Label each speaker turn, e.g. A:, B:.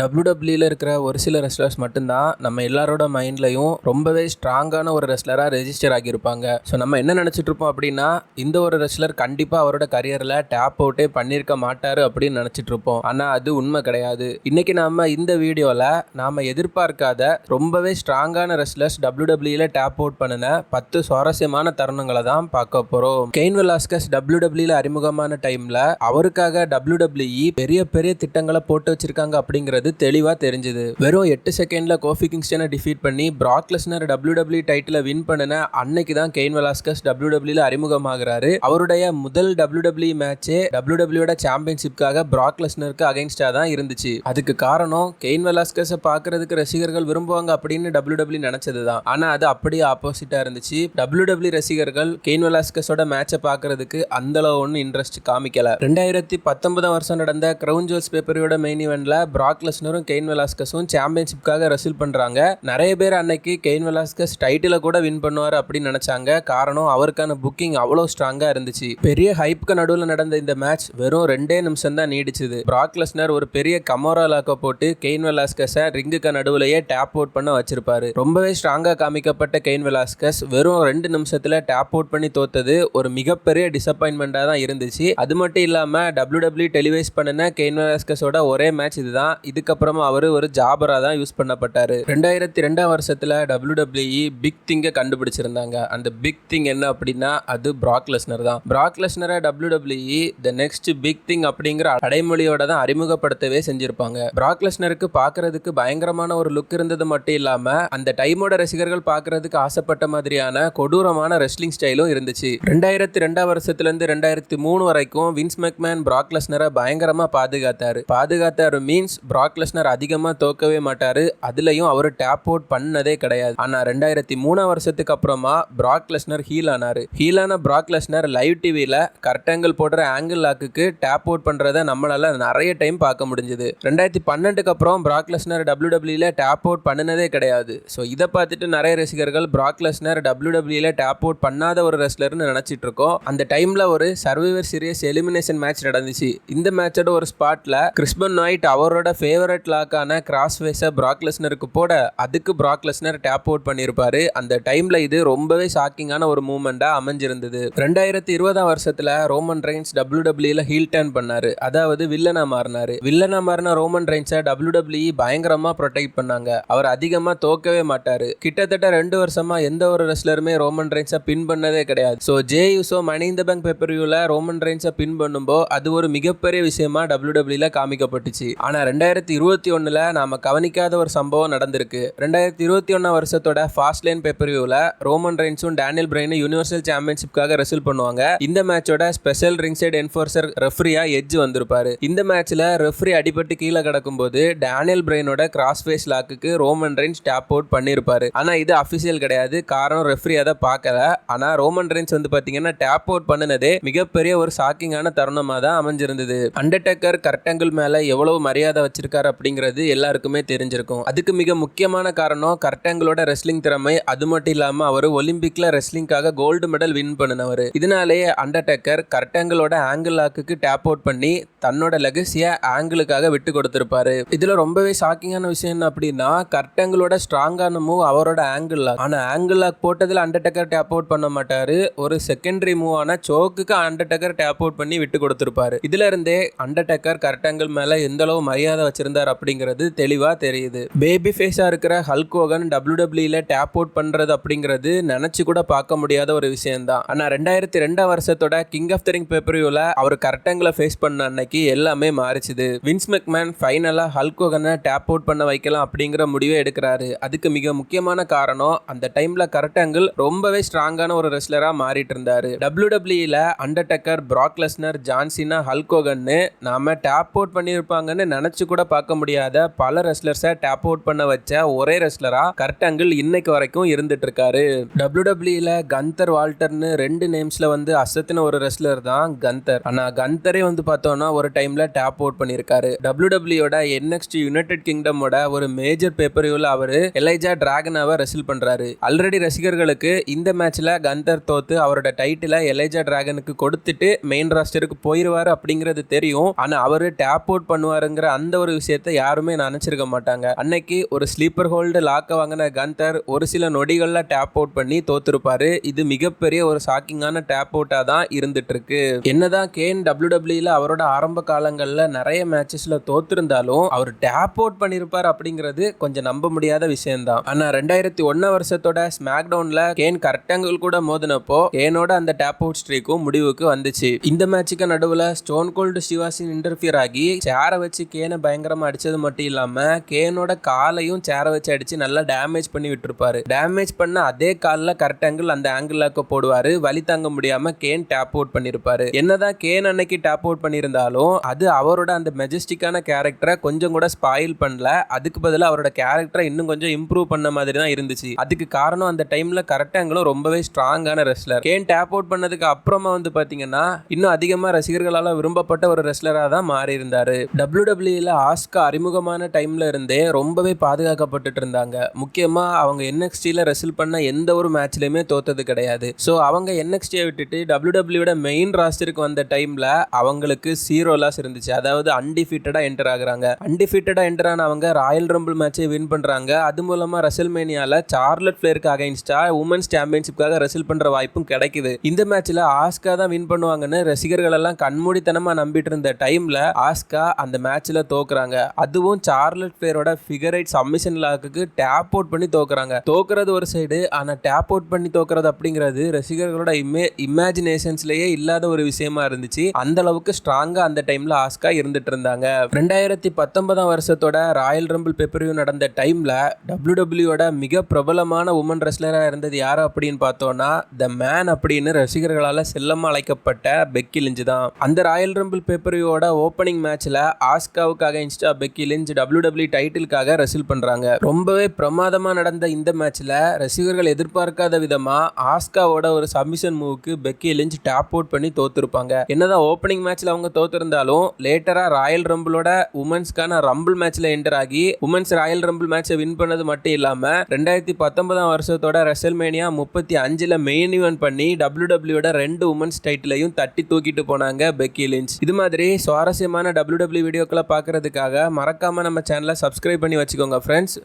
A: டபிள்யூடபிள்யூல இருக்கிற ஒரு சில ரெஸ்லர்ஸ் மட்டும்தான் நம்ம எல்லாரோட மைண்ட்லையும் ரொம்பவே ஸ்ட்ராங்கான ஒரு ரெஸ்லராக ரெஜிஸ்டர் ஆகியிருப்பாங்க. ஸோ நம்ம என்ன நினச்சிட்டு இருப்போம் அப்படின்னா இந்த ஒரு ரெஸ்லர் கண்டிப்பாக அவரோட கரியரில் டேப் அவுட்டே பண்ணியிருக்க மாட்டார் அப்படின்னு நினச்சிட்டு இருப்போம். ஆனால் அது உண்மை கிடையாது. இன்னைக்கு நாம் இந்த வீடியோவில் நாம் எதிர்பார்க்காத ரொம்பவே ஸ்ட்ராங்கான ரெஸ்லர்ஸ் டபிள்யூடபிள்யூல டேப் அவுட் பண்ணின பத்து சுவாரஸ்யமான தருணங்களை தான் பார்க்க போகிறோம் கெயின் வெலாஸ்கஸ் டபிள்யூடபிள்யூல அறிமுகமான டைமில் அவருக்காக டபிள்யூடபிள்யூஇ பெரிய பெரிய திட்டங்களை போட்டு வச்சிருக்காங்க அப்படிங்கிறது தெளிவாக தெரிஞ்சுது. வெறும் எட்டு செகண்ட்ல கோஃபி கிங்ஸ்டனை டிஃபீட் பண்ணி Brock Lesnar W W title win பண்ணின அன்னைக்கு தான் கெயின் வெலாஸ்கஸ் டபிள்யூடபிள்யூல அறிமுகமாகிறாரு. அவருடைய முதல் டபிள்யூடபிள்யூ மேட்சே டபிள்யூடபிள்யூட சாம்பியன்ஷிப்காக பிராக் லெஸ்னருக்கு அகைன்ஸ்டா தான் இருந்துச்சு. அதுக்கு காரணம் கெயின் வெலாஸ்கஸை பார்க்கறதுக்கு ரசிகர்கள் விரும்புவாங்க அப்படின்னு டபிள்யூடபிள்யூ நினைச்சது தான். ஆனால் அது அப்படியே ஆப்போசிட்டாக இருந்துச்சு. டபிள்யூடபிள்யூ ரசிகர்கள் கெயின் வெலாஸ்கஸோட மேட்சை பார்க்கறதுக்கு அந்த அளவு ஒன்றும் இன்ட்ரெஸ்ட் காமிக்கல. ரெண்டாயிரத்தி பத்தொன்பதாம் வருஷம் நடந்த கிரவுன் ஜோஸ் பேப்பரியோட மெயின் இவெண்ட்ல பிராக் லெஸ்னரும் கெயின் வெலாஸ்கஸும் சாம்பியன்ஷிப்காக ரசில் பண்ணுறாங்க நிறைய பேர் அன்னைக்கு கெயின் வெலாஸ்கஸ் டைட்டில கூட வின் பண்ணுவார் அப்படின்னு நினச்சாங்க. காரணம் அவருக்கான புக்கிங் அவ்வளோ ஸ்ட்ராங்காக இருந்துச்சு. பெரிய ஹைப்க்கு நடுவில் நடந்த இந்த மேட்ச் வெறும் ரெண்டே நிமிஷம் தான் நீடிச்சது. பிராக் லெஸ்னர் ஒரு பெரிய கமோரா லாக்க போட்டு கெயின் வெலாஸ்கஸை ரிங்குக்கு நடுவுலயே டேப் அவுட் பண்ண வச்சிருப்பாரு. ரொம்பவே ஸ்ட்ராங்காக காமிக்கப்பட்ட கெயின் வெலாஸ்கஸ் வெறும் ரெண்டு நிமிஷத்தில் டேப் அவுட் பண்ணி தோத்தது ஒரு மிகப்பெரிய டிசப்பாயின்மெண்ட்டாக தான் இருந்துச்சு. அது மட்டும் இல்லாமல் டபிள்யூ டபிள்யூ டெலிவைஸ் பண்ணின கெயின் வெலாஸ்கஸோட ஒரே மேட்ச் இதுதான். இதுக்கப்புறமா அவர் ஒரு ஜாபராக தான் யூஸ் பண்ணப்பட்டார். ரெண்டாயிரத்தி ரெண்டாம் வருஷத்தில் டபிள்யூடபிள்யூஇ பிக் திங்கை கண்டுபிடிச்சிருந்தாங்க. அந்த பிக் திங் என்ன அப்படின்னா அது பிராக்லெஸ்னர் தான். பிராக்லெஸ்னரை WWE the next big thing அப்படிங்கிற அடைமொழியோட தான் அறிமுகப்படுத்தவே செஞ்சிருப்பாங்க. பிராக்லெஸ்னருக்கு பார்க்கறதுக்கு பயங்கரமான ஒரு லுக் இருந்தது மட்டும் இல்லாமல் அந்த டைமோட ரசிகர்கள் பார்க்கறதுக்கு ஆசைப்பட்ட மாதிரியான கொடூரமான ரெஸ்லிங் ஸ்டைலும் இருந்துச்சு. ரெண்டாயிரத்தி ரெண்டாம் வருஷத்துலேருந்து ரெண்டாயிரத்தி மூணு வரைக்கும் வின்ஸ் மெக்மேன் பிராக்லெஸ்னரை பயங்கரமாக பாதுகாத்தார். பாதுகாத்தார் மீன்ஸ் பிராக் லெஸ்னர் அதிகமாக தோக்கவே மாட்டார். அதுலயும் அவர் டேப் அவுட் பண்ணதே கிடையாது. ஆனால் ரெண்டாயிரத்தி மூணாம் வருஷத்துக்கு அப்புறமா பிராக் லெஸ்னர் ஹீல் ஆனார் ஹீலான பிராக் லெஸ்னர் லைவ் டிவியில் கரெக்டாங்கிள் போடுற ஆங்கிள் லாக்குக்கு டேப் அவுட் பண்ணுறத நம்மளால் நிறைய டைம் பார்க்க முடிஞ்சுது. ரெண்டாயிரத்தி பன்னெண்டுக்கு அப்புறம் பிராக் லெஸ்னர் டபிள்யூ டபிள்யூல டேப் அவுட் பண்ணினதே கிடையாது. ஸோ இதை பார்த்துட்டு நிறைய ரசிகர்கள் பிராக் லெஸ்னர் டபிள்யூ டபிள்யூல டேப் அவுட் பண்ணாத ஒரு ரெஸ்லர்னு நினச்சிட்டு இருக்கோம். அந்த டைமில் ஒரு சர்வைவர் சீரியஸ் எலிமினேஷன் மேட்ச் நடந்துச்சு. இந்த மேட்சோட ஒரு ஸ்பாட்டில் கிறிஸ்பன் நாய்ட் அவரோட ஃபேவரட் லாக்கான கிராஸ் வேஸை பிராக்லெஸ்னருக்கு போட அதுக்கு ப்ராக்லெஸ்னர் டேப் அவுட் பண்ணியிருப்பாரு அந்த டைமில் இது ரொம்பவே ஷாக்கிங்கான ஒரு மூமெண்ட்டாக அமைஞ்சிருந்தது. ரெண்டாயிரத்தி இருபதாம் வருஷத்தில் ரோமன் ரெயின்ஸ் டபிள்யூ டபிள்யூல ஹீல் டர்ன் பண்ணார். அதாவது வில்லனா மாறினார். வில்லனா மாறின ரோமன் ரெயின்ஸை டபிள்யூ டபிள்யூ பயங்கரமாக ப்ரொடெக்ட் பண்ணாங்க. அவர் அதிகமாக தோக்கவே மாட்டார். கிட்டத்தட்ட ரெண்டு வருஷமா எந்த ஒரு ரெஸ்லருமே ரோமன் ரெயின்ஸை பின் பண்ணதே கிடையாது. ஸோ ஜே யூசோ மணி இந்த பேங்க் பெப்பரியூல ரோமன் ரெயின்ஸை பின் பண்ணும்போது அது ஒரு மிகப்பெரிய விஷயமா டபிள்யூ டபிள்யூல காமிக்கப்பட்டுச்சு. ஆனால் ரெண்டாயிரத்தி இருபத்தி ஒன்றில் நாம கவனிக்காத ஒரு சம்பவம் நடந்திருக்கு. ரெண்டாயிரத்தி இருபத்தி ஒன்றாம் வருஷத்தோட ஃபாஸ்ட் லைன் பேப்பர்வியூவில் ரோமன் ரெயின்ஸும் டேனியல் பிரைனும் யூனிவர்சல் சாம்பியன்ஷிப்காக ரெசில் பண்ணுவாங்க. இந்த மேட்சோட ஸ்பெஷல் ரிங் சைடு என்ஃபோர்சர் ரெஃப்ரியா எட்ஜ் வந்திருப்பாரு. இந்த மேட்ச்ல ரெஃப்ரி அடிபட்டு கீழே கிடக்கும்போது டேனியல் பிரைனோட கிராஸ் ஃபேஸ் லாக்குக்கு ரோமன் ரெயின்ஸ் டேப் அவுட் பண்ணியிருப்பாரு ஆனால் இது அஃபிஷியல் கிடையாது. காரணம் ரெஃப்ரி அதை பார்க்கல. ஆனால் ரோமன் ரெயின்ஸ் வந்து பார்த்தீங்கன்னா டேப் அவுட் பண்ணினதே மிகப்பெரிய ஒரு ஷாக்கிங்கான தருணமாக தான் அமைஞ்சிருந்தது. அண்டர்டேக்கர் கரெக்டாங்கிள் மேலே எவ்வளவு மரியாதை வச்சிருக்காரு அப்படிங்கிறது எல்லாருக்குமே தெரிஞ்சிருக்கும். அதுக்கு மிக முக்கியமான காரணம் கர்டாங்கிளோட ரெஸ்லிங் திறமை. அது மட்டும் இல்லாமல் அவர் ஒலிம்பிக்ல ரெஸ்லிங்காக கோல்டு மெடல் வின் பண்ணினவர். இதனாலேயே அண்டர்டேக்கர் கர்டாங்கிளோட ஆங்கிள் லாக்குக்கு டேப் அவுட் பண்ணி தன்னோட லெகசியை ஆங்கிளுக்காக விட்டு கொடுத்துருப்பாரு. இதுல ரொம்பவே ஷாக்கிங்கான விஷயம் என்ன அப்படின்னா கர்டாங்கிளோட ஸ்ட்ராங்கான மூவ் அவரோட ஆங்கிள் லாக் ஆனா ஆங்கிள் லாக் போட்டதில் அண்டர்டேக்கர் டேப் அவுட் பண்ண மாட்டாரு. ஒரு செகண்டரி மூவ் ஆன சோக்குக்கு அண்டர்டேக்கர் டேப் அவுட் பண்ணி விட்டு கொடுத்துருப்பாரு. இதுல இருந்தே அண்டர்டேக்கர் கர்டாங்கிள் மேல எந்த அளவு மரியாதை இருந்தார் அப்படிங்கிறது தெளிவாக தெரியுது. பேபி ஃபேஸாக இருக்கிற ஹல்கோகன் டபிள்யூ டபிள்யூல டேப் அவுட் பண்ணுறது அப்படிங்கிறது நினச்சி கூட பார்க்க முடியாத ஒரு விஷயம் தான் ரெண்டாயிரத்தி ரெண்டாம் வருஷத்தோட king of the ring ring அவர் கரெக்டங்களை ஃபேஸ் பண்ண அன்னைக்கு எல்லாமே மாறிச்சுது. வின்ஸ் மெக்மேன் ஃபைனலாக ஹல்கோகனை டேப் அவுட் பண்ண வைக்கலாம் அப்படிங்கிற முடிவை எடுக்கிறாரு. அதுக்கு மிக முக்கியமான காரணம் அந்த டைமில் கரெக்டங்கள் ரொம்பவே ஸ்ட்ராங்கான ஒரு ரெஸ்லராக மாறிட்டு இருந்தாரு. W டபிள்யூல Undertaker Brock Lesnar John Cena ஹல்கோகன்னு நாம டேப் அவுட் பண்ணியிருப்பாங்கன்னு நினச்சி கூட பார்க்க முடியாத பல ரெஸ்லர்ஸை டேப் அவுட் பண்ண வச்ச ஒரே ரெஸ்லரா கர்டங்கிள் இன்னைக்கு வரைக்கும் இருந்துட்டு இருக்காரு டபிள்யூ டபிள்யூல கந்தர் வால்டர்னு ரெண்டு நேம்ஸ்ல வந்து அசத்தின ஒரு ரெஸ்லர் தான் கந்தர் ஆனா கந்தரே வந்து பார்த்தோம்னா ஒரு டைம்ல டேப் அவுட் பண்ணியிருக்காரு டபிள்யூ டபிள்யூட என்எக்ஸ்ட் யுனைடெட் கிங்டமோட ஒரு மேஜர் பேப்பரியூல அவரு எலைஜா டிராகனாவை ரெசில் பண்றாரு. ஆல்ரெடி ரசிகர்களுக்கு இந்த மேட்ச்ல கந்தர் தோத்து அவரோட டைட்டிலை எலைஜா டிராகனுக்கு கொடுத்துட்டு மெயின் ராஸ்டருக்கு போயிருவாரு அப்படிங்கிறது தெரியும். ஆனா அவரு டேப் அவுட் பண்ணுவாருங்கிற அந்த ஒரு விஷயம் விஷயத்த யாருமே நினைச்சிருக்க மாட்டாங்க. அன்னைக்கு ஒரு ஸ்லீப்பர் ஹோல்டு லாக்க வாங்கின கந்தர் ஒரு சில நொடிகள்ல டேப் அவுட் பண்ணி தோத்துருப்பாரு. இது மிகப்பெரிய ஒரு ஷாக்கிங்கான டேப் அவுட்டா தான் இருந்துட்டு இருக்கு என்னதான் கேன் டபிள்யூ டபிள்யூல அவரோட ஆரம்ப காலங்கள்ல நிறைய மேட்சஸ்ல தோத்திருந்தாலும் அவர் டேப் அவுட் பண்ணிருப்பார் அப்படிங்கிறது கொஞ்சம் நம்ப முடியாத விஷயம்தான். ஆனா ரெண்டாயிரத்தி ஒன்னா வருஷத்தோட ஸ்மாக் டவுன்ல கேன் கரெக்டாங்கள் கூட மோதினப்போ கேனோட அந்த டேப் அவுட் ஸ்ட்ரீக்கும் முடிவுக்கு வந்துச்சு. இந்த மேட்சுக்கு நடுவுல ஸ்டோன் கோல்டு சிவாசின் இன்டர்ஃபியர் ஆகி சேரை வச்சு கேனை பயங்கரமா அடிச்சது மட்டும் இல்லாம கேனோட காலையும் சேரை வச்சு அடிச்சு நல்லா டேமேஜ் பண்ணி விட்டுருப்பாரு. டேமேஜ் பண்ண அதே காலில் கரெக்ட் ஆங்கிள் அந்த ஆங்கிள் போடுவாரு. வலி தாங்க முடியாம கேன் டேப் அவுட் பண்ணிருப்பாரு. என்னதான் கேன் அன்னைக்கு டேப் அவுட் பண்ணியிருந்தாலும் அது அவரோட அந்த மெஜஸ்டிக்கான கேரக்டரை கொஞ்சம் கூட ஸ்பாயில் பண்ணல. அதுக்கு பதிலாக அவரோட கேரக்டரை இன்னும் கொஞ்சம் இம்ப்ரூவ் பண்ண மாதிரி தான் இருந்துச்சு. அதுக்கு காரணம் அந்த டைம்ல கரெக்ட் ஆங்கிளும் ரொம்பவே ஸ்ட்ராங்கான ரெஸ்லர் கேன் டேப் அவுட் பண்ணதுக்கு அப்புறமா வந்து பாத்தீங்கன்னா இன்னும் அதிகமாக ரசிகர்களால் விரும்பப்பட்ட ஒரு ரெஸ்லராக தான் மாறி இருந்தாரு டபிள்யூ டபிள்யூல ஆஸ்கா அறிமுகமான டைமில் இருந்தே ரொம்பவே பாதுகாக்கப்பட்டுட்டு இருந்தாங்க முக்கியமாக அவங்க என்எக்ஸ்டியில் ரெசில் பண்ண எந்த ஒரு மேட்ச்லையுமே தோத்தது கிடையாது. ஸோ அவங்க என்எக்ஸ்டியை விட்டுட்டு டபிள்யூ டபிள்யூட மெயின் ராஸ்டருக்கு வந்த டைமில் அவங்களுக்கு சீரோ லாஸ் இருந்துச்சு. அதாவது அன்டிஃபீட்டடாக என்டர் ஆகுறாங்க. அன்டிஃபீட்டடாக என்டர் ஆனவங்க ராயல் ரம்பிள் மேட்சை வின் பண்ணுறாங்க அது மூலமாக ரெசல்மேனியால சார்லட் பிளேயருக்கு அகைன்ஸ்டா உமன்ஸ் சாம்பியன்ஷிப்காக ரெசில் பண்ணுற வாய்ப்பும் கிடைக்குது. இந்த மேட்ச்சில் ஆஸ்கா தான் வின் பண்ணுவாங்கன்னு ரசிகர்கள் எல்லாம் கண்மூடித்தனமாக நம்பிட்டு இருந்த டைமில் ஆஸ்கா அந்த மேட்ச்சில் தோக்குறாங்க. அதுவும் சார்லட் பிளேயரோட ஃபிகரைட் சப்மிஷன் லாக்குக்கு டேப் அவுட் பண்ணி தோக்குறாங்க. தோக்குறது ஒரு சைடு ஆனால் டேப் அவுட் பண்ணி தோக்குறது அப்படிங்கிறது ரசிகர்களோட இமே இமேஜினேஷன்ஸ்லயே இல்லாத ஒரு விஷயமா இருந்துச்சு. அந்த அளவுக்கு ஸ்ட்ராங்காக அந்த டைம்ல ஆஸ்கா இருந்துட்டு இருந்தாங்க. ரெண்டாயிரத்தி பத்தொன்பதாம் வருஷத்தோட ராயல் ரம்பிள் பெப்பரியூ நடந்த டைம்ல டபிள்யூ டபிள்யூட மிக பிரபலமான உமன் ரெஸ்லராக இருந்தது யார் அப்படின்னு பார்த்தோம்னா த மேன் அப்படின்னு ரசிகர்களால் செல்லமாக அழைக்கப்பட்ட பெக்கி லிஞ்சு தான் அந்த ராயல் ரம்பிள் பேப்பரியோட ஓப்பனிங் மேட்ச்ல ஆஸ்காவுக்கு அகைன்ஸ்டா பெக்கி லிஞ்ச் டபிள்யூ டபிள்யூ டைட்டிலுக்காக ரெசில் பண்ணுறாங்க ரொம்பவே பிரமாதமாக நடந்த இந்த மேட்ச்சில் ரசிகர்கள் எதிர்பார்க்காத விதமாக ஆஸ்காவோட ஒரு சப்மிஷன் மூவுக்கு பெக்கி லிஞ்ச் டாப் அவுட் பண்ணி தோத்துருப்பாங்க. என்னதான் ஓப்பனிங் மேட்ச்சில் அவங்க தோத்துருந்தாலும் லேட்டராக ராயல் ரம்பிளோட உமன்ஸ்க்கான ரம்பிள் மேட்ச்சில் என்டர் ஆகி உமன்ஸ் ராயல் ரம்பிள் மேட்சை வின் பண்ணது மட்டும் இல்லாமல் ரெண்டாயிரத்தி பத்தொன்பதாம் வருஷத்தோட ரெசல்மேனியா முப்பத்தி அஞ்சில் மெயின் ஈவென்ட் பண்ணி டபிள்யூ டபிள்யூட ரெண்டு உமன்ஸ் டைட்டிலையும் தட்டி தூக்கிட்டு போனாங்க பெக்கி லிஞ்ச் இது மாதிரி சுவாரஸ்யமான டபிள்யூ டபிள்யூ வீடியோக்களை பார்க்கறதுக்காக மறக்காம நம்ம சேனலை சப்ஸ்கிரைப் பண்ணி வச்சுக்கோங்க ஃப்ரெண்ட்ஸ்